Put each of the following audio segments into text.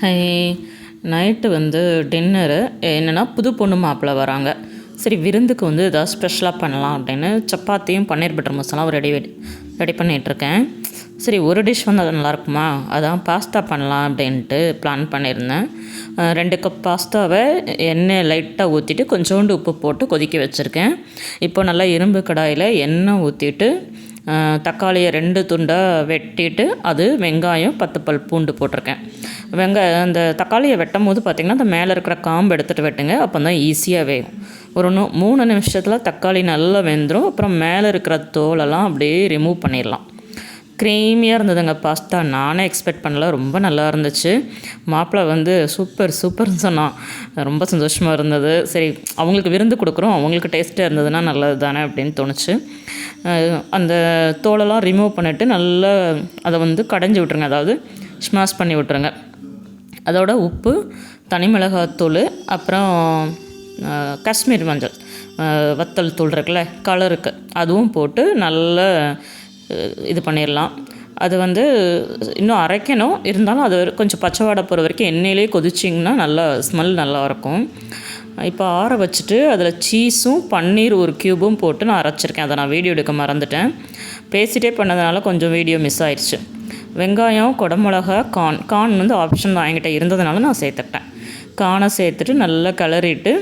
High night வந்து dinner என்னென்னா புது பொண்ணு மாப்பிள்ளை வராங்க. சரி விருந்துக்கு வந்து ஏதாவது ஸ்பெஷலாக பண்ணலாம் அப்படின்னு சப்பாத்தியும் பன்னீர் பட்டர் மசாலாவும் ரெடி ரெடி பண்ணிகிட்ருக்கேன் சரி ஒரு டிஷ் வந்து அது நல்லாயிருக்குமா அதான் பாஸ்தா பண்ணலாம் அப்படின்ட்டு பிளான் பண்ணியிருந்தேன். ரெண்டு கப் பாஸ்தாவை எண்ணெய் லைட்டாக ஊற்றிட்டு கொஞ்சோண்டு உப்பு போட்டு கொதிக்க வச்சுருக்கேன். இப்போ நல்லா இரும்பு கடாயில் எண்ணெய் ஊற்றிட்டு தக்காளியை ரெண்டு துண்டாக வெட்டிட்டு அது வெங்காயம் பத்து பல் பூண்டு போட்டிருக்கேன். வெங்காயம் அந்த தக்காளியை வெட்டும் போது பார்த்திங்கன்னா அந்த மேலே இருக்கிற காம்பு எடுத்துகிட்டு வெட்டுங்க. அப்போ தான் ஈஸியாக வேகும். ஒரு மூணு நிமிஷத்தில் தக்காளி நல்லா வெந்துடும் அப்புறம் மேலே இருக்கிற தோலெல்லாம் அப்படியே ரிமூவ் பண்ணிடலாம். க்ரீமியாக இருந்ததுங்க. பாஸ்தா நானே எக்ஸ்பெக்ட் பண்ணல. ரொம்ப நல்லா இருந்துச்சு. மாப்பிள்ளை வந்து சூப்பர் சூப்பர்னு சொன்னான் ரொம்ப சந்தோஷமாக இருந்தது. சரி அவங்களுக்கு விருந்து கொடுக்குறோம். அவங்களுக்கு டேஸ்ட்டாக இருந்ததுன்னா நல்லது தானே அப்படின்னு தோணுச்சு. அந்த தோலெல்லாம் ரிமூவ் பண்ணிவிட்டு நல்லா அதை வந்து கடைஞ்சி விட்ருங்க அதாவது ஸ்மாஷ் பண்ணி விட்ருங்க அதோட உப்பு தனி மிளகாத்தூள் அப்புறம் காஷ்மீர் மஞ்சள் வத்தல் தூள் இருக்குல்ல கலருக்கு அதுவும் போட்டு நல்லா இது பண்ணிடலாம் அது வந்து இன்னும் அரைக்கணும். இருந்தாலும் அது கொஞ்சம் பச்சை வாடை போகிற வரைக்கும் எண்ணெயிலே கொதிச்சிங்கன்னா நல்லா ஸ்மெல் நல்லாயிருக்கும் இப்போ ஆற வச்சுட்டு அதில் சீஸும் பன்னீர் ஒரு க்யூபும் போட்டு நான் அரைச்சிருக்கேன். அதை நான் வீடியோ எடுக்க மறந்துட்டேன். பேசிட்டே பண்ணதுனால கொஞ்சம் வீடியோ மிஸ் ஆயிடுச்சு வெங்காயம் குடமிளகா கான். கான் வந்து ஆப்ஷன் தான். என்கிட்ட இருந்ததுனால நான் சேர்த்துட்டேன். கானை சேர்த்துட்டு நல்லா கிளறிட்டு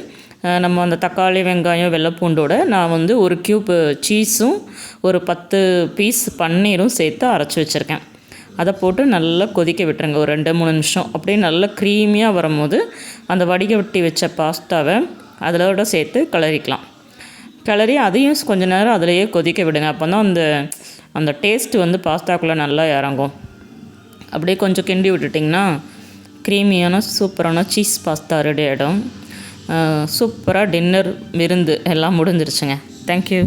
நம்ம அந்த தக்காளி வெங்காயம் வெள்ளைப்பூண்டோட நான் வந்து ஒரு க்யூப்பு சீஸும் ஒரு பத்து பீஸ் பன்னீரும் சேர்த்து அரைச்சி வச்சுருக்கேன். அதை போட்டு நல்லா கொதிக்க விட்டுருங்க ஒரு ரெண்டு மூணு நிமிஷம். அப்படியே நல்லா க்ரீமியாக வரும்போது அந்த வடிக வெட்டி வச்ச பாஸ்தாவை அதோட சேர்த்து கிளறிக்கலாம். கிளறி அதையும் கொஞ்ச நேரம் அதிலையே கொதிக்க விடுங்க. அப்போ தான் அந்த அந்த டேஸ்ட்டு வந்து பாஸ்தாக்குள்ளே நல்லா இறங்கும். அப்படியே கொஞ்சம் கிண்டி விட்டுட்டிங்கன்னா க்ரீமியான சூப்பரான சீஸ் பாஸ்தா ரெடி ஆகிடும் சூப்பராக டின்னர் விருந்து எல்லாம் முடிஞ்சிருச்சுங்க. தேங்க்யூ